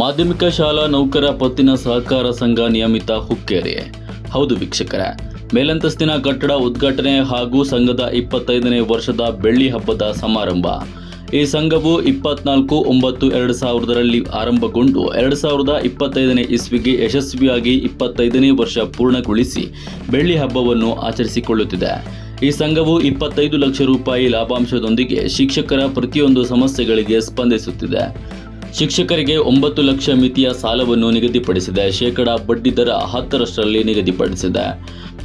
ಮಾಧ್ಯಮಿಕ ಶಾಲಾ ನೌಕರ ಪತ್ತಿನ ಸಹಕಾರ ಸಂಘ ನಿಯಮಿತ ಹುಕ್ಕೇರಿ. ಹೌದು ವೀಕ್ಷಕರ, ಮೇಲಂತಸ್ತಿನ ಕಟ್ಟಡ ಉದ್ಘಾಟನೆ ಹಾಗೂ ಸಂಘದ ಇಪ್ಪತ್ತೈದನೇ ವರ್ಷದ ಬೆಳ್ಳಿ ಹಬ್ಬದ ಸಮಾರಂಭ. ಈ ಸಂಘವು ಇಪ್ಪತ್ನಾಲ್ಕು, ಒಂಬತ್ತು, ಎರಡು ಸಾವಿರದರಲ್ಲಿ ಆರಂಭಗೊಂಡು ಎರಡು ಸಾವಿರದ ಇಪ್ಪತ್ತೈದನೇ ಇಸ್ವಿಗೆ ಯಶಸ್ವಿಯಾಗಿ ಇಪ್ಪತ್ತೈದನೇ ವರ್ಷ ಪೂರ್ಣಗೊಳಿಸಿ ಬೆಳ್ಳಿ ಹಬ್ಬವನ್ನು ಆಚರಿಸಿಕೊಳ್ಳುತ್ತಿದೆ. ಈ ಸಂಘವು ಇಪ್ಪತ್ತೈದು ಲಕ್ಷ ರೂಪಾಯಿ ಲಾಭಾಂಶದೊಂದಿಗೆ ಶಿಕ್ಷಕರ ಪ್ರತಿಯೊಂದು ಸಮಸ್ಯೆಗಳಿಗೆ ಸ್ಪಂದಿಸುತ್ತಿದೆ. ಶಿಕ್ಷಕರಿಗೆ ಒಂಬತ್ತು ಲಕ್ಷ ಮಿತಿಯ ಸಾಲವನ್ನು ನಿಗದಿಪಡಿಸಿದೆ. ಶೇಕಡ ಬಡ್ಡಿ ದರ ಹತ್ತರಷ್ಟರಲ್ಲಿ ನಿಗದಿಪಡಿಸಿದೆ.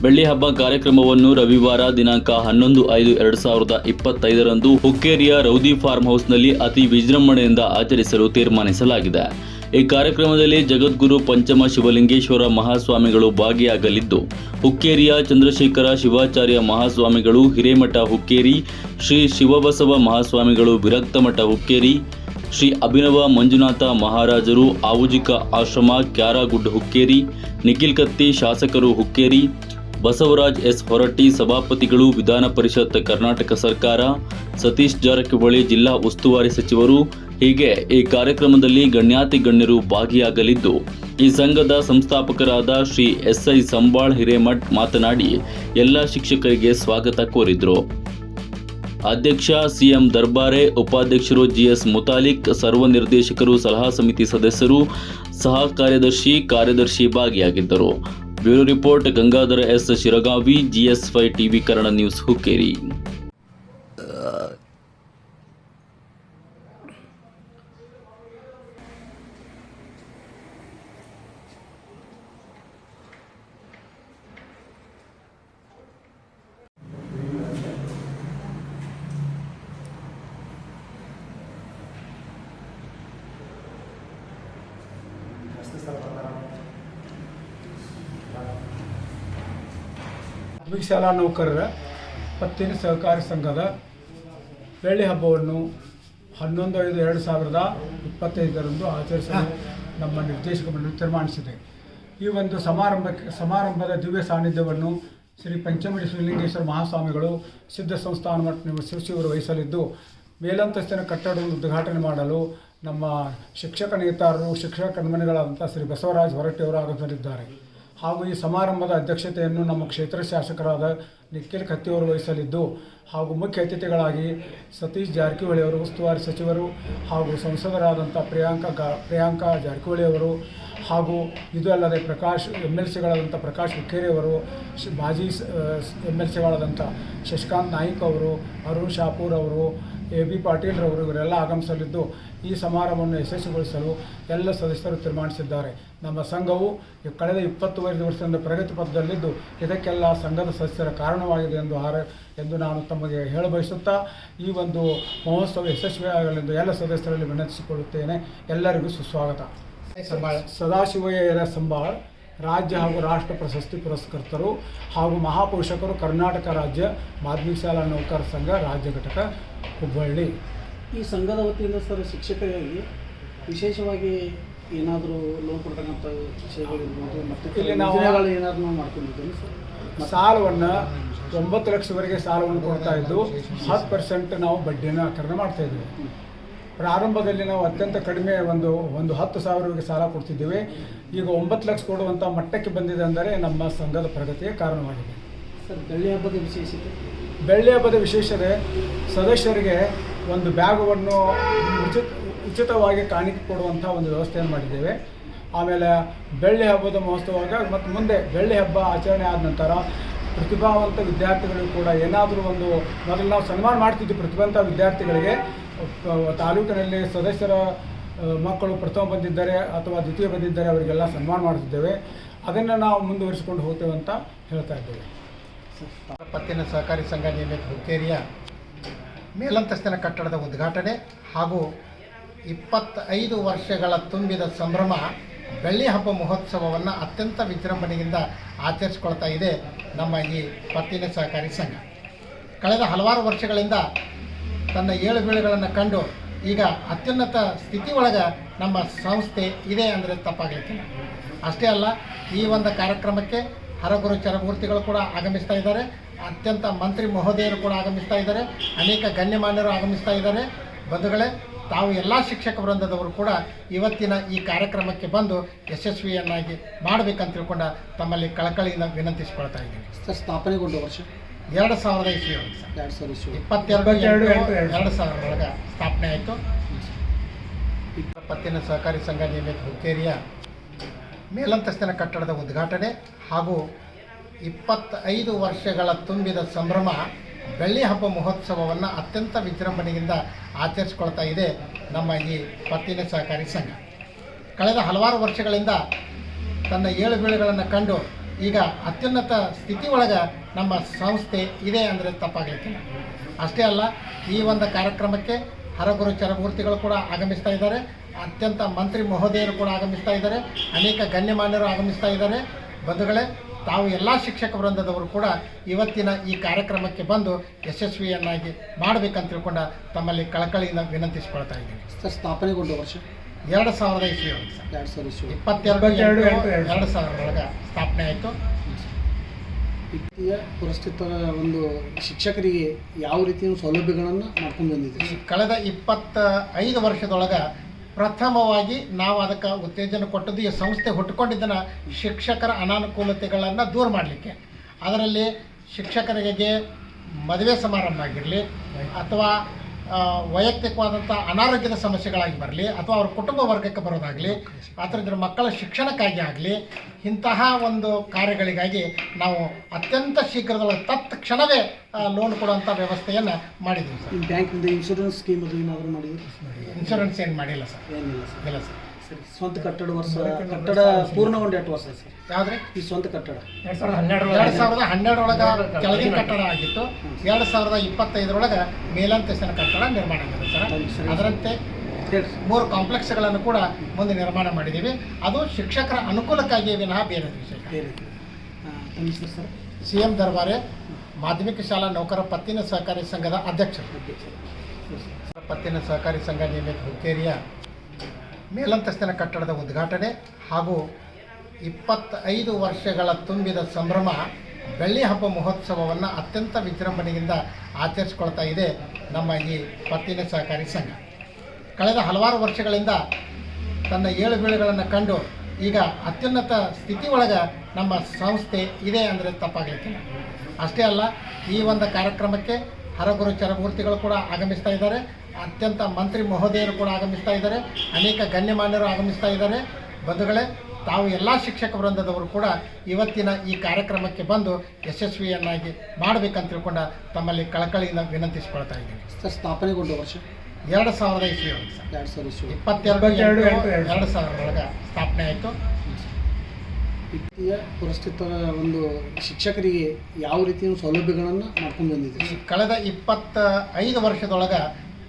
ಬೆಳ್ಳಿ ಹಬ್ಬ ಕಾರ್ಯಕ್ರಮವನ್ನು ರವಿವಾರ ದಿನಾಂಕ ಹನ್ನೊಂದು ಐದು ಎರಡು ಸಾವಿರದ ಇಪ್ಪತ್ತೈದರಂದು ಹುಕ್ಕೇರಿಯ ರೌದಿ ಫಾರ್ಮ್ ಹೌಸ್ನಲ್ಲಿ ಅತಿ ವಿಜೃಂಭಣೆಯಿಂದ ಆಚರಿಸಲು ತೀರ್ಮಾನಿಸಲಾಗಿದೆ. ಈ ಕಾರ್ಯಕ್ರಮದಲ್ಲಿ ಜಗದ್ಗುರು ಪಂಚಮ ಶಿವಲಿಂಗೇಶ್ವರ ಮಹಾಸ್ವಾಮಿಗಳು ಭಾಗಿಯಾಗಲಿದ್ದು, ಹುಕ್ಕೇರಿಯ ಚಂದ್ರಶೇಖರ ಶಿವಾಚಾರ್ಯ ಮಹಾಸ್ವಾಮಿಗಳು, ಹಿರೇಮಠ ಹುಕ್ಕೇರಿ, ಶ್ರೀ ಶಿವಬಸವ ಮಹಾಸ್ವಾಮಿಗಳು, ವಿರಕ್ತಮಠ ಹುಕ್ಕೇರಿ ಶ್ರೀ ಅಭಿನವ ಮಂಜುನಾಥ ಮಹಾರಾಜರು ಆವುಜಿಕ ಆಶ್ರಮ ಕ್ಯಾರಾಗುಡ್ ಹುಕ್ಕೇರಿ, ನಿಖಿಲ್ ಕತ್ತಿ ಶಾಸಕರು ಹುಕ್ಕೇರಿ, ಬಸವರಾಜ್ ಎಸ್ ಹೊರಟ್ಟಿ ಸಭಾಪತಿಗಳು ವಿಧಾನ ಪರಿಷತ್ ಕರ್ನಾಟಕ ಸರ್ಕಾರ, ಸತೀಶ್ ಜಾರಕಿಹೊಳಿ ಜಿಲ್ಲಾ ಉಸ್ತುವಾರಿ ಸಚಿವರು, ಹೀಗೆ ಈ ಕಾರ್ಯಕ್ರಮದಲ್ಲಿ ಗಣ್ಯಾತಿ ಗಣ್ಯರು ಭಾಗಿಯಾಗಲಿದ್ದು, ಈ ಸಂಘದ ಸಂಸ್ಥಾಪಕರಾದ ಶ್ರೀ ಎಸ್ಐ ಸಂಬಾಳ್ ಹಿರೇಮಠ್ ಮಾತನಾಡಿ, ಎಲ್ಲ ಶಿಕ್ಷಕರಿಗೆ ಸ್ವಾಗತ ಕೋರಿದ್ರು. ಅಧ್ಯಕ್ಷ ಸಿಎಂ ದರ್ಬಾರೆ, ಉಪಾಧ್ಯಕ್ಷರು ಜಿಎಸ್ ಮುತಾಲಿಕ್, ಸರ್ವ ನಿರ್ದೇಶಕರು, ಸಲಹಾ ಸಮಿತಿ ಸದಸ್ಯರು, ಸಹ ಕಾರ್ಯದರ್ಶಿ ಕಾರ್ಯದರ್ಶಿ ಭಾಗಿಯಾಗಿದ್ದರು. Bureau report, Gangadhara S. Shiragavi, GS five TV Kannada news Hukkeri. ಶಾಲಾ ನೌಕರರ ಪತ್ತಿನ ಸಹಕಾರಿ ಸಂಘದ ಬೆಳ್ಳಿ ಹಬ್ಬವನ್ನು ಹನ್ನೊಂದು ಐದು ಎರಡು ಸಾವಿರದ ಇಪ್ಪತ್ತೈದರಂದು ಆಚರಿಸಲು ನಮ್ಮ ನಿರ್ದೇಶಕ ಮಂಡಳಿ ತೀರ್ಮಾನಿಸಿದೆ. ಈ ಒಂದು ಸಮಾರಂಭಕ್ಕೆ ಸಮಾರಂಭದ ದಿವ್ಯ ಸಾನ್ನಿಧ್ಯವನ್ನು ಶ್ರೀ ಪಂಚಮಡಿ ಶ್ರೀಲಿಂಗೇಶ್ವರ ಮಹಾಸ್ವಾಮಿಗಳು ಸಿದ್ಧ ಸಂಸ್ಥಾನ ಮಠ ಶಿವಶಿವರು ವಹಿಸಲಿದ್ದು ಮೇಲಂತಸ್ತಿನ ಕಟ್ಟಡವನ್ನು ಉದ್ಘಾಟನೆ ಮಾಡಲು ನಮ್ಮ ಶಿಕ್ಷಕ ನೇತಾರರು ಶಿಕ್ಷಕ ಕಣ್ಮಣಿಗಳಾದಂಥ ಶ್ರೀ ಬಸವರಾಜ್ ಹೊರಟ್ಟಿಯವರು ಆಗಮಿಸಲಿದ್ದಾರೆ. ಹಾಗೂ ಈ ಸಮಾರಂಭದ ಅಧ್ಯಕ್ಷತೆಯನ್ನು ನಮ್ಮ ಕ್ಷೇತ್ರ ಶಾಸಕರಾದ ನಿಖಿಲ್ ಕತ್ತಿಯವರು ವಹಿಸಲಿದ್ದು ಹಾಗೂ ಮುಖ್ಯ ಅತಿಥಿಗಳಾಗಿ ಸತೀಶ್ ಜಾರಕಿಹೊಳಿ ಅವರು, ಉಸ್ತುವಾರಿ ಸಚಿವರು ಹಾಗೂ ಸಂಸದರಾದಂಥ ಪ್ರಿಯಾಂಕಾ ಗಾ, ಪ್ರಿಯಾಂಕಾ ಜಾರಕಿಹೊಳಿ ಅವರು ಹಾಗೂ ಇದು ಅಲ್ಲದೆ ಪ್ರಕಾಶ್ ಎಂ ಎಲ್ ಸಿಗಳಾದಂಥ ಪ್ರಕಾಶ್ ಹುಕ್ಕೇರಿ ಅವರು, ಶ್, ಮಾಜಿ ಎಂ ಎಲ್ ಸಿಗಳಾದಂಥ ಶಶಿಕಾಂತ್ ನಾಯ್ಕ್ ಅವರು, ಅರುಣ್ ಶಾಪೂರ್ ಅವರು ಎ ಬಿ ಪಾಟೀಲ್ರವರು ಇವರೆಲ್ಲ ಆಗಮಿಸಲಿದ್ದು ಈ ಸಮಾರಂಭವನ್ನು ಯಶಸ್ವಿಗೊಳಿಸಲು ಎಲ್ಲ ಸದಸ್ಯರು ತೀರ್ಮಾನಿಸಿದ್ದಾರೆ. ನಮ್ಮ ಸಂಘವು ಕಳೆದ ಇಪ್ಪತ್ತುವರೆ ವರ್ಷದಿಂದ ಪ್ರಗತಿ ಪಥದಲ್ಲಿದ್ದು ಇದಕ್ಕೆಲ್ಲ ಸಂಘದ ಸದಸ್ಯರ ಕಾರಣವಾಗಿದೆ ಎಂದು ಆರ ಎಂದು ನಾನು ತಮಗೆ ಹೇಳಬಯಸುತ್ತಾ ಈ ಒಂದು ಮಹೋತ್ಸವ ಯಶಸ್ವಿಯಾಗಲೆಂದು ಎಲ್ಲ ಸದಸ್ಯರಲ್ಲಿ ವಿನಂತಿಸಿಕೊಳ್ಳುತ್ತೇನೆ. ಎಲ್ಲರಿಗೂ ಸುಸ್ವಾಗತ. ಸದಾಶಿವಯ್ಯರ ಸಂಬಾಳ್. ರಾಜ್ಯ ಹಾಗೂ ರಾಷ್ಟ್ರ ಪ್ರಶಸ್ತಿ ಪುರಸ್ಕರ್ತರು ಹಾಗೂ ಮಹಾಪೋಷಕರು ಕರ್ನಾಟಕ ರಾಜ್ಯ ಮಾಧ್ಯಮಿಕ ಶಾಲಾ ನೌಕರ ಸಂಘ ರಾಜ್ಯ ಘಟಕ ಹುಬ್ಬಳ್ಳಿ. ಈ ಸಂಘದ ವತಿಯಿಂದ ಸರ್ ಶಿಕ್ಷಕರಿಗೆ ವಿಶೇಷವಾಗಿ ಏನಾದರೂ ಲೋನ್ ಕೊಡ್ತಕ್ಕಂಥ ವಿಷಯಗಳಿರ್ಬೋದು ಮತ್ತು ಇಲ್ಲಿ ನಾವು- ಏನಾದರೂ ನಾವು ಮಾಡ್ಕೊಂಡಿದ್ದೀವಿ ಸರ್. ಸಾಲವನ್ನು ಒಂಬತ್ತು ಲಕ್ಷವರೆಗೆ ಸಾಲವನ್ನು ಕೊಡ್ತಾ ಇದ್ದು ಹತ್ತು ಪರ್ಸೆಂಟ್ ನಾವು ಬಡ್ಡಿಯನ್ನು ಆಕರಣ ಮಾಡ್ತಾ ಇದ್ದೀವಿ. ಪ್ರಾರಂಭದಲ್ಲಿ ನಾವು ಅತ್ಯಂತ ಕಡಿಮೆ ಒಂದು ಒಂದು ಹತ್ತು ಸಾವಿರವರೆಗೆ ಸಾಲ ಕೊಡ್ತಿದ್ದೇವೆ. ಈಗ ಒಂಬತ್ತು ಲಕ್ಷ ಕೊಡುವಂಥ ಮಟ್ಟಕ್ಕೆ ಬಂದಿದೆ ಅಂದರೆ ನಮ್ಮ ಸಂಘದ ಪ್ರಗತಿಗೆ ಕಾರಣವಾಗಿದೆ. ಸರ್ ಬೆಳ್ಳಿ ಹಬ್ಬದ ವಿಶೇಷತೆ? ಬೆಳ್ಳಿ ಹಬ್ಬದ ವಿಶೇಷತೆ ಸದಸ್ಯರಿಗೆ ಒಂದು ಬ್ಯಾಗವನ್ನು ಉಚಿತ ಉಚಿತವಾಗಿ ಕಾಣಿಕೆ ಕೊಡುವಂಥ ಒಂದು ವ್ಯವಸ್ಥೆಯನ್ನು ಮಾಡಿದ್ದೇವೆ. ಆಮೇಲೆ ಬೆಳ್ಳಿ ಹಬ್ಬದ ಮಹೋತ್ಸವಾಗ ಮತ್ತು ಮುಂದೆ ಬೆಳ್ಳಿ ಹಬ್ಬ ಆಚರಣೆ ಆದ ನಂತರ ಪ್ರತಿಭಾವಂತ ವಿದ್ಯಾರ್ಥಿಗಳಿಗೂ ಕೂಡ ಏನಾದರೂ ಒಂದು ಮೊದಲು ನಾವು ಸನ್ಮಾನ ಮಾಡ್ತಿದ್ವಿ ಪ್ರತಿಭಾವಂತ ವಿದ್ಯಾರ್ಥಿಗಳಿಗೆ ತಾಲೂಕಿನಲ್ಲಿ ಸದಸ್ಯರ ಮಕ್ಕಳು ಪ್ರಥಮ ಬಂದಿದ್ದಾರೆ ಅಥವಾ ದ್ವಿತೀಯ ಬಂದಿದ್ದಾರೆ, ಅವರಿಗೆಲ್ಲ ಸನ್ಮಾನ ಮಾಡುತ್ತಿದ್ದೇವೆ ಅದನ್ನು ನಾವು ಮುಂದುವರಿಸಿಕೊಂಡು ಹೋಗ್ತೇವೆ ಅಂತ ಹೇಳ್ತಾ ಇದ್ದೇವೆ. ಪತ್ತಿನ ಸಹಕಾರಿ ಸಂಘ ನಿಯಮಿತ ಹುಕ್ಕೇರಿಯ ಮೇಲಂತಸ್ತಿನ ಕಟ್ಟಡದ ಉದ್ಘಾಟನೆ ಹಾಗೂ ಇಪ್ಪತ್ತೈದು ವರ್ಷಗಳ ತುಂಬಿದ ಸಂಭ್ರಮ ಬೆಳ್ಳಿ ಹಬ್ಬ ಮಹೋತ್ಸವವನ್ನು ಅತ್ಯಂತ ವಿಜೃಂಭಣೆಯಿಂದ ಆಚರಿಸಿಕೊಳ್ತಾ ಇದೆ ನಮ್ಮ ಈ ಪತ್ತಿನ ಸಹಕಾರಿ ಸಂಘ. ಕಳೆದ ಹಲವಾರು ವರ್ಷಗಳಿಂದ ತನ್ನ ಏಳು ಬೀಳುಗಳನ್ನು ಕಂಡು ಈಗ ಅತ್ಯುನ್ನತ ಸ್ಥಿತಿ ಒಳಗೆ ನಮ್ಮ ಸಂಸ್ಥೆ ಇದೆ ಅಂದರೆ ತಪ್ಪಾಗಲಿಕ್ಕಿಲ್ಲ. ಅಷ್ಟೇ ಅಲ್ಲ, ಈ ಒಂದು ಕಾರ್ಯಕ್ರಮಕ್ಕೆ ಹರಗುರು ಚರಮೂರ್ತಿಗಳು ಕೂಡ ಆಗಮಿಸ್ತಾ ಇದ್ದಾರೆ. ಅತ್ಯಂತ ಮಂತ್ರಿ ಮಹೋದಯರು ಕೂಡ ಆಗಮಿಸ್ತಾ ಇದ್ದಾರೆ. ಅನೇಕ ಗಣ್ಯಮಾನ್ಯರು ಆಗಮಿಸ್ತಾ ಇದ್ದಾರೆ. ಬಂಧುಗಳೇ, ತಾವು ಎಲ್ಲ ಶಿಕ್ಷಕ ವೃಂದದವರು ಕೂಡ ಇವತ್ತಿನ ಈ ಕಾರ್ಯಕ್ರಮಕ್ಕೆ ಬಂದು ಯಶಸ್ವಿಯನ್ನಾಗಿ ಮಾಡಬೇಕಂತ ತಿಳ್ಕೊಂಡ ತಮ್ಮಲ್ಲಿ ಕಳಕಳಿಯಿಂದ ವಿನಂತಿಸಿಕೊಳ್ತಾ ಇದ್ದೀನಿ. ಸರ್ ಸ್ಥಾಪನೆಗೊಂಡ ವರ್ಷ. ಎರಡು ಸಾವಿರದ ಇಸ್ವಿ ಎರಡು ಸಾವಿರ ಇಸ್ವಿ ಇಪ್ಪತ್ತೆರಡು ಎರಡು ಸಾವಿರ. ಒಳಗೆ ಸ್ಥಾಪನೆ ಆಯಿತು. ಪತ್ತಿನ ಸಹಕಾರಿ ಸಂಘ ನಿಯಮಿತ ಹುಕ್ಕೇರಿಯ ಮೇಲಂತಸ್ತಿನ ಕಟ್ಟಡದ ಉದ್ಘಾಟನೆ ಹಾಗೂ ಇಪ್ಪತ್ತೈದು ವರ್ಷಗಳ ತುಂಬಿದ ಸಂಭ್ರಮ ಬೆಳ್ಳಿ ಹಬ್ಬ ಮಹೋತ್ಸವವನ್ನು ಅತ್ಯಂತ ವಿಜೃಂಭಣೆಯಿಂದ ಆಚರಿಸಿಕೊಳ್ತಾ ಇದೆ ನಮ್ಮ ಈ ಪತ್ತಿನ ಸಹಕಾರಿ ಸಂಘ. ಕಳೆದ ಹಲವಾರು ವರ್ಷಗಳಿಂದ ತನ್ನ ಏಳು ಬೀಳುಗಳನ್ನು ಕಂಡು ಈಗ ಅತ್ಯುನ್ನತ ಸ್ಥಿತಿ ಒಳಗೆ ನಮ್ಮ ಸಂಸ್ಥೆ ಇದೆ ಅಂದರೆ ತಪ್ಪಾಗಲಿಕ್ಕಿಲ್ಲ. ಅಷ್ಟೇ ಅಲ್ಲ ಈ ಒಂದು ಕಾರ್ಯಕ್ರಮಕ್ಕೆ ಹರಗುರು ಚರಮೂರ್ತಿಗಳು ಕೂಡ ಆಗಮಿಸ್ತಾ ಇದ್ದಾರೆ. ಅತ್ಯಂತ ಮಂತ್ರಿ ಮಹೋದಯರು ಕೂಡ ಆಗಮಿಸ್ತಾ ಇದ್ದಾರೆ. ಅನೇಕ ಗಣ್ಯಮಾನ್ಯರು ಆಗಮಿಸ್ತಾ ಇದ್ದಾರೆ. ಬಂಧುಗಳೇ ತಾವು ಎಲ್ಲ ಶಿಕ್ಷಕ ವೃಂದದವರು ಕೂಡ ಇವತ್ತಿನ ಈ ಕಾರ್ಯಕ್ರಮಕ್ಕೆ ಬಂದು ಯಶಸ್ವಿಯನ್ನಾಗಿ ಮಾಡಬೇಕಂತ ತಿಳ್ಕೊಂಡ ತಮ್ಮಲ್ಲಿ ಕಳಕಳಿಯಿಂದ ವಿನಂತಿಸಿಕೊಳ್ತಾ ಇದ್ದೀನಿ. ಸರ್ ಸ್ಥಾಪನೆಗೊಂಡ ವರ್ಷ? ಎರಡು ಸಾವಿರದ ಇಸ್ವಿ ಒಳಗೆ ಸರ್. ಎರಡು ಸಾವಿರ ಇಸ್ವಿ ಇಪ್ಪತ್ತೆರಡು ಎರಡು ಸಾವಿರದ ಒಳಗೆ ಸ್ಥಾಪನೆ ಆಯಿತು ವಿತ್ತೀಯ ಪರಿಸ್ಥಿತರ ಒಂದು ಶಿಕ್ಷಕರಿಗೆ ಯಾವ ರೀತಿಯ ಸೌಲಭ್ಯಗಳನ್ನು ಮಾಡ್ಕೊಂಡು ಬಂದಿದ್ದೀವಿ ಈ ಕಳೆದ ಇಪ್ಪತ್ತ ಐದು ವರ್ಷದೊಳಗೆ ಪ್ರಥಮವಾಗಿ ನಾವು ಅದಕ್ಕೆ ಉತ್ತೇಜನ ಕೊಟ್ಟದ್ದು ಈ ಸಂಸ್ಥೆ ಹುಟ್ಟುಕೊಂಡಿದ್ದನ್ನು ಶಿಕ್ಷಕರ ಅನಾನುಕೂಲತೆಗಳನ್ನು ದೂರ ಮಾಡಲಿಕ್ಕೆ. ಅದರಲ್ಲಿ ಶಿಕ್ಷಕರಿಗೆ ಮದುವೆ ಸಮಾರಂಭ ಆಗಿರಲಿ ಅಥವಾ ವೈಯಕ್ತಿಕವಾದಂಥ ಅನಾರೋಗ್ಯದ ಸಮಸ್ಯೆಗಳಾಗಿ ಬರಲಿ ಅಥವಾ ಅವ್ರ ಕುಟುಂಬ ವರ್ಗಕ್ಕೆ ಬರೋದಾಗಲಿ ಅಥವಾ ಇದ್ರ ಮಕ್ಕಳ ಶಿಕ್ಷಣಕ್ಕಾಗಿ ಆಗಲಿ ಇಂತಹ ಒಂದು ಕಾರ್ಯಗಳಿಗಾಗಿ ನಾವು ಅತ್ಯಂತ ಶೀಘ್ರದೊಳಗೆ ತತ್ಕ್ಷಣವೇ ಲೋನ್ ಕೊಡುವಂಥ ವ್ಯವಸ್ಥೆಯನ್ನು ಮಾಡಿದ್ದೀವಿ ಸರ್. ಬ್ಯಾಂಕ್ ಬ್ಯಾಂಕಿಂದ ಇನ್ಶೂರೆನ್ಸ್ ಸ್ಕೀಮ್ ಏನಾದರೂ ಮಾಡಿದ್ರು ಇನ್ಶೂರೆನ್ಸ್ ಏನು ಮಾಡಿಲ್ಲ ಸರ್. ಏನಿಲ್ಲ ಸರ್. ಇಲ್ಲ ಸರ್. ಸರಿ ಸ್ವಂತ ಕಟ್ಟಡ ವರ್ಷ. ಕಟ್ಟಡ ಪೂರ್ಣಗೊಂಡು ಎಂಟು ವರ್ಷ ಸರ್. ಯಾವ್ದ್ರಿ? ಈ ಸ್ವಂತ ಕಟ್ಟಡ. ಎರಡ್ ಸಾವಿರದ ಹನ್ನೆರಡು ಎರಡು ಸಾವಿರದ ಹನ್ನೆರಡರೊಳಗ ಕೆಳಗಿನ ಕಟ್ಟಡ ಆಗಿತ್ತು. ಎರಡು ಸಾವಿರದ ಇಪ್ಪತ್ತೈದರೊಳಗ ಮೇಲಂತಸ್ತಿನ ಕಟ್ಟಡ ನಿರ್ಮಾಣ ಆಗಿದೆ ಸರ್. ಅದರಂತೆ ಮೂರು ಕಾಂಪ್ಲೆಕ್ಸ್ಗಳನ್ನು ಕೂಡ ಮುಂದೆ ನಿರ್ಮಾಣ ಮಾಡಿದ್ದೀವಿ. ಅದು ಶಿಕ್ಷಕರ ಅನುಕೂಲಕ್ಕಾಗಿ ವಿನಃ ಬೇರೆ ವಿಷಯ ಬೇರೆ ಸರ್? ಸಿ ಎಂ ದರ್ಬಾರೆ ಮಾಧ್ಯಮಿಕ ಶಾಲಾ ನೌಕರ ಪತ್ತಿನ ಸಹಕಾರಿ ಸಂಘದ ಅಧ್ಯಕ್ಷರು. ಪತ್ತಿನ ಸಹಕಾರಿ ಸಂಘ ನಿಯಮಿತ ಹುಕ್ಕೇರಿಯ ಮೇಲಂತಸ್ತಿನ ಕಟ್ಟಡದ ಉದ್ಘಾಟನೆ ಹಾಗೂ ಇಪ್ಪತ್ತೈದು ವರ್ಷಗಳ ತುಂಬಿದ ಸಂಭ್ರಮ ಬೆಳ್ಳಿ ಹಬ್ಬ ಮಹೋತ್ಸವವನ್ನು ಅತ್ಯಂತ ವಿಜೃಂಭಣೆಯಿಂದ ಆಚರಿಸಿಕೊಳ್ತಾ ಇದೆ ನಮ್ಮ ಈ ಪತ್ತಿನ ಸಹಕಾರಿ ಸಂಘ. ಕಳೆದ ಹಲವಾರು ವರ್ಷಗಳಿಂದ ತನ್ನ ಏಳು ಬೀಳುಗಳನ್ನು ಕಂಡು ಈಗ ಅತ್ಯುನ್ನತ ಸ್ಥಿತಿ ಒಳಗೆ ನಮ್ಮ ಸಂಸ್ಥೆ ಇದೆ ಅಂದರೆ ತಪ್ಪಾಗಲಿಕ್ಕಿಲ್ಲ. ಅಷ್ಟೇ ಅಲ್ಲ, ಈ ಒಂದು ಕಾರ್ಯಕ್ರಮಕ್ಕೆ ಹರಗುರು ಚರಮೂರ್ತಿಗಳು ಕೂಡ ಆಗಮಿಸ್ತಾ ಇದ್ದಾರೆ. ಅತ್ಯಂತ ಮಂತ್ರಿ ಮಹೋದಯರು ಕೂಡ ಆಗಮಿಸ್ತಾ ಇದ್ದಾರೆ. ಅನೇಕ ಗಣ್ಯಮಾನ್ಯರು ಆಗಮಿಸ್ತಾ ಇದ್ದಾರೆ. ಬಂಧುಗಳೇ ತಾವು ಎಲ್ಲ ಶಿಕ್ಷಕ ವೃಂದದವರು ಕೂಡ ಇವತ್ತಿನ ಈ ಕಾರ್ಯಕ್ರಮಕ್ಕೆ ಬಂದು ಯಶಸ್ವಿಯನ್ನಾಗಿ ಮಾಡಬೇಕಂತ ತಿಳ್ಕೊಂಡ ತಮ್ಮಲ್ಲಿ ಕಳಕಳಿಯಿಂದ ವಿನಂತಿಸಿಕೊಳ್ತಾ ಇದ್ದೀನಿ. ಸ್ಥಾಪನೆಗೊಂಡ ವರ್ಷ? ಎರಡು ಸಾವಿರದ ಇಸ್ವಿ ಒಳಗೆ ಸರ್. ಎರಡು ಸಾವಿರ ಇಸ್ವಿ ಇಪ್ಪತ್ತೆರಡು ಎರಡು ಸಾವಿರ ಒಳಗೆ ಸ್ಥಾಪನೆ ಆಯಿತು. ವ್ಯಕ್ತಿಯ ಪುರಸ್ಕೃತ ಒಂದು ಶಿಕ್ಷಕರಿಗೆ ಯಾವ ರೀತಿಯ ಸೌಲಭ್ಯಗಳನ್ನು ಮಾಡ್ಕೊಂಡು ಬಂದಿದ್ದೀವಿ ಬಂದಿದ್ದೀರಿ ಕಳೆದ ಇಪ್ಪತ್ತ ಐದು ವರ್ಷದೊಳಗೆ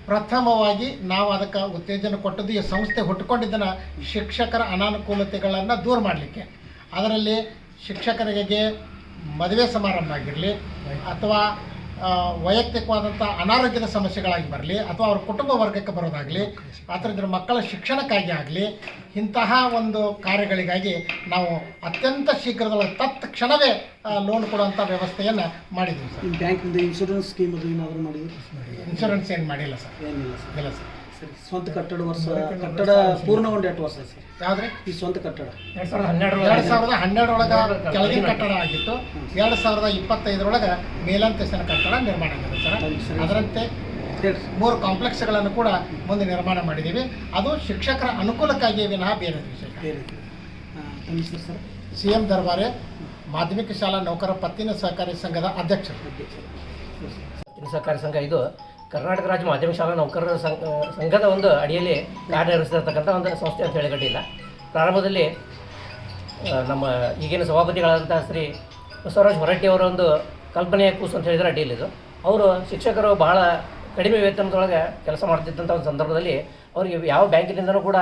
ಪ್ರಥಮವಾಗಿ ನಾವು ಅದಕ್ಕೆ ಉತ್ತೇಜನ ಕೊಟ್ಟದ್ದು ಈ ಸಂಸ್ಥೆ ಹುಟ್ಟುಕೊಂಡಿದ್ದನ್ನು ಶಿಕ್ಷಕರ ಅನಾನುಕೂಲತೆಗಳನ್ನು ದೂರ ಮಾಡಲಿಕ್ಕೆ. ಅದರಲ್ಲಿ ಶಿಕ್ಷಕರಿಗೆ ಮದುವೆ ಸಮಾರಂಭ ಆಗಿರಲಿ ಅಥವಾ ವೈಯಕ್ತಿಕವಾದಂಥ ಅನಾರೋಗ್ಯದ ಸಮಸ್ಯೆಗಳಾಗಿ ಬರಲಿ ಅಥವಾ ಅವ್ರ ಕುಟುಂಬ ವರ್ಗಕ್ಕೆ ಬರೋದಾಗಲಿ ಅಥವಾ ಇದ್ರ ಮಕ್ಕಳ ಶಿಕ್ಷಣಕ್ಕಾಗಿ ಆಗಲಿ ಇಂತಹ ಒಂದು ಕಾರ್ಯಗಳಿಗಾಗಿ ನಾವು ಅತ್ಯಂತ ಶೀಘ್ರದಲ್ಲ ತತ್ ಕ್ಷಣವೇ ಲೋನ್ ಕೊಡುವಂಥ ವ್ಯವಸ್ಥೆಯನ್ನು ಮಾಡಿದ್ದೀವಿ ಸರ್. ಬ್ಯಾಂಕ್ ಬ್ಯಾಂಕಿಂದ ಇನ್ಶೂರೆನ್ಸ್ ಸ್ಕೀಮ್ ಅದು ಏನಾದರೂ ಮಾಡಿದ್ರು ಇನ್ಶೂರೆನ್ಸ್ ಏನು ಮಾಡಿಲ್ಲ ಸರ್. ಏನಿಲ್ಲ ಸರ್. ಇಲ್ಲ ಸರ್. ಸರಿ. ಸ್ವಂತ ಕಟ್ಟಡ ವರ್ಷ ಕಟ್ಟಡ ಪೂರ್ಣಗೊಂಡು ಎಂಟು ವರ್ಷ ಸರ್? ಯಾವ್ದ್ರಿ? ಈ ಸ್ವಂತ ಕಟ್ಟಡ. ಎರಡ್ ಸಾವಿರದ ಹನ್ನೆರಡು ಎರಡು ಸಾವಿರದ ಹನ್ನೆರಡರೊಳಗೆ ಕೆಳಗಿನ ಕಟ್ಟಡ ಆಗಿತ್ತು. ಎರಡ್ ಸಾವಿರದ ಇಪ್ಪತ್ತೈದರೊಳಗ ಮೇಲಂತಸ್ತಿನ ಕಟ್ಟಡ ನಿರ್ಮಾಣ ಆಗಿದೆ ಸರ್. ಅದರಂತೆ ಮೂರು ಮೂರು ಕಾಂಪ್ಲೆಕ್ಸ್ಗಳನ್ನು ಕೂಡ ಮುಂದೆ ನಿರ್ಮಾಣ ಮಾಡಿದ್ದೀವಿ. ಅದು ಶಿಕ್ಷಕರ ಅನುಕೂಲಕ್ಕಾಗಿ ವಿನಃ ಬೇರೆ ವಿಷಯ ಸರ್. ಸಿ ಎಂ ದರ್ಬಾರೆ ಮಾಧ್ಯಮಿಕ ಶಾಲಾ ನೌಕರ ಪತ್ತಿನ ಸಹಕಾರಿ ಸಂಘದ ಅಧ್ಯಕ್ಷರು. ಪತ್ತಿನ ಸಹಕಾರಿ ಸಂಘ ಇದು. ಕರ್ನಾಟಕ ರಾಜ್ಯ ಮಾಧ್ಯಮಿಕ ಶಾಲಾ ನೌಕರರ ಸಂಘ, ಸಂಘದ ಒಂದು ಅಡಿಯಲ್ಲಿ ಕಾರ್ಯನಿರ್ವಹಿಸಿರ್ತಕ್ಕಂಥ ಒಂದು ಸಂಸ್ಥೆ ಅಂತ ಹೇಳಿಗಟ್ಟಿಲ್ಲ. ಪ್ರಾರಂಭದಲ್ಲಿ ನಮ್ಮ ಈಗಿನ ಸಭಾಪತಿಗಳಾದಂಥ ಶ್ರೀ ಬಸವರಾಜ್ ಹೊರಟ್ಟಿ ಅವರ ಒಂದು ಕಲ್ಪನೆಯ ಕೂಸು ಅಂತ ಹೇಳಿದರೆ ಅಡಿಯಲ್ಲಿದ್ದು ಇದು. ಅವರು ಶಿಕ್ಷಕರು ಬಹಳ ಕಡಿಮೆ ವೇತನದೊಳಗೆ ಕೆಲಸ ಮಾಡ್ತಿದ್ದಂಥ ಒಂದು ಸಂದರ್ಭದಲ್ಲಿ ಅವರಿಗೆ ಯಾವ ಬ್ಯಾಂಕಿನಿಂದನೂ ಕೂಡ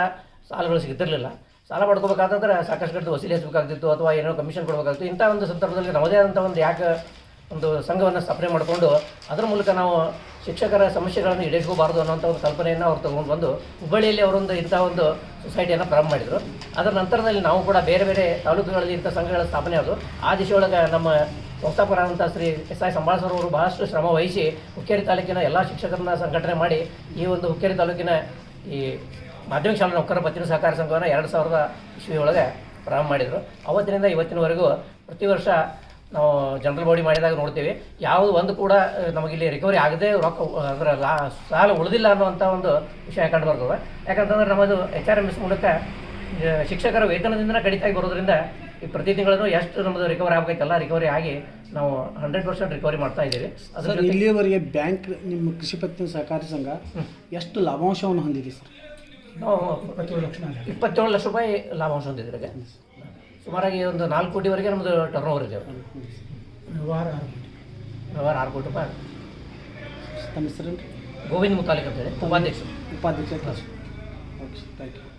ಸಾಲಗಳು ಸಿಗ್ತಿರಲಿಲ್ಲ. ಸಾಲ ಮಾಡ್ಕೋಬೇಕಾದ್ರೆ ಸಾಕಷ್ಟು ಕಡೆ ವಸೂಲಿ ಹಚ್ಚಬೇಕಾಗ್ತಿತ್ತು ಅಥವಾ ಏನೋ ಕಮಿಷನ್ ಕೊಡಬೇಕಾಗ್ತಿತ್ತು. ಇಂಥ ಒಂದು ಸಂದರ್ಭದಲ್ಲಿ ನಮ್ಮದೇ ಆದಂಥ ಒಂದು ಯಾಕೆ ಒಂದು ಸಂಘವನ್ನು ಸ್ಥಾಪನೆ ಮಾಡಿಕೊಂಡು ಅದರ ಮೂಲಕ ನಾವು ಶಿಕ್ಷಕರ ಸಮಸ್ಯೆಗಳನ್ನು ಈಡೇರಿಸ್ಕೋಬಾರ್ದು ಅನ್ನೋಂಥ ಒಂದು ಕಲ್ಪನೆಯನ್ನು ಅವ್ರು ತೊಗೊಂಡು ಬಂದು ಹುಬ್ಬಳ್ಳಿಯಲ್ಲಿ ಅವರೊಂದು ಇಂಥ ಒಂದು ಸೊಸೈಟಿಯನ್ನು ಪ್ರಾರಂಭ ಮಾಡಿದರು. ಅದರ ನಂತರದಲ್ಲಿ ನಾವು ಕೂಡ ಬೇರೆ ಬೇರೆ ತಾಲೂಕುಗಳಲ್ಲಿ ಇಂಥ ಸಂಘಗಳ ಸ್ಥಾಪನೆ ಆದವು ಆ ದಿಶೆಯೊಳಗೆ ನಮ್ಮ ಸಂಸ್ಥಾಪಕರಾದಂಥ ಶ್ರೀ ಎಸ್ ಐ ಸಂಬಾಳಸರವರು ಬಹಳಷ್ಟು ಶ್ರಮ ವಹಿಸಿ ಹುಕ್ಕೇರಿ ತಾಲೂಕಿನ ಎಲ್ಲ ಶಿಕ್ಷಕರನ್ನ ಸಂಘಟನೆ ಮಾಡಿ ಈ ಒಂದು ಹುಕ್ಕೇರಿ ತಾಲೂಕಿನ ಈ ಮಾಧ್ಯಮಿಕ ಶಾಲಾ ನೌಕರ ಪತ್ತಿನ ಸಹಕಾರ ಸಂಘವನ್ನು ಎರಡು ಸಾವಿರದ ಇಸ್ವಿ ಪ್ರಾರಂಭ ಮಾಡಿದರು. ಅವತ್ತಿನಿಂದ ಇವತ್ತಿನವರೆಗೂ ಪ್ರತಿ ವರ್ಷ ನಾವು ಜನರಲ್ ಬಾಡಿ ಮಾಡಿದಾಗ ನೋಡ್ತೀವಿ. ಯಾವುದು ಒಂದು ಕೂಡ ನಮಗಿಲ್ಲಿ ರಿಕವರಿ ಆಗದೆ ರೊಕ್ಕ ಅಂದ್ರೆ ಲಾ ಸಾಲ ಉಳಿದಿಲ್ಲ ಅನ್ನುವಂಥ ಒಂದು ವಿಷಯ ಕಂಡು ಬರ್ತದೆ. ಯಾಕಂತಂದ್ರೆ ನಮ್ಮದು ಎಚ್ ಆರ್ ಎಂ ಎಸ್ ಮೂಲಕ ಶಿಕ್ಷಕರ ವೇತನದಿಂದ ಕಡಿತ ಆಗಿ ಬರೋದ್ರಿಂದ ಈ ಪ್ರತಿ ತಿಂಗಳೂ ಎಷ್ಟು ನಮ್ಮದು ರಿಕವರಿ ಆಗಬೇಕಲ್ಲ ರಿಕವರಿ ಆಗಿ ನಾವು ಹಂಡ್ರೆಡ್ ಪರ್ಸೆಂಟ್ ರಿಕವರಿ ಮಾಡ್ತಾ ಇದ್ದೀವಿ. ಅದರಲ್ಲಿ ಇಲ್ಲಿಯವರೆಗೆ ಬ್ಯಾಂಕ್ ನಿಮ್ಮ ಕೃಷಿ ಪತ್ತಿನ ಸಹಕಾರಿ ಸಂಘ ಎಷ್ಟು ಲಾಭಾಂಶವನ್ನು ಹೊಂದಿದೆ ಸರ್? ನಾವು ಇಪ್ಪತ್ತೇಳು ಲಕ್ಷ ರೂಪಾಯಿ ಲಾಭಾಂಶ ಹೊಂದಿದ್ರಾಗ ಸುಮಾರಾಗಿ ಒಂದು ನಾಲ್ಕು ಕೋಟಿವರೆಗೆ ನಮ್ಮದು ಟರ್ನ್ ಓವರ್ ಇದೆ. ವ್ಯವಹಾರ ಆರು ಕೋಟಿ. ವ್ಯವಹಾರ ಆರು ಕೋಟಿ ರೂಪಾಯಿ ತಮ್ಮ ಹೆಸರು ಗೋವಿಂದ ಮುತಾಲಿಕ್ ಅಂತೇಳಿ ಉಪಾಧ್ಯಕ್ಷರು. ಉಪಾಧ್ಯಕ್ಷ ಓಕೆ ಥ್ಯಾಂಕ್ ಯು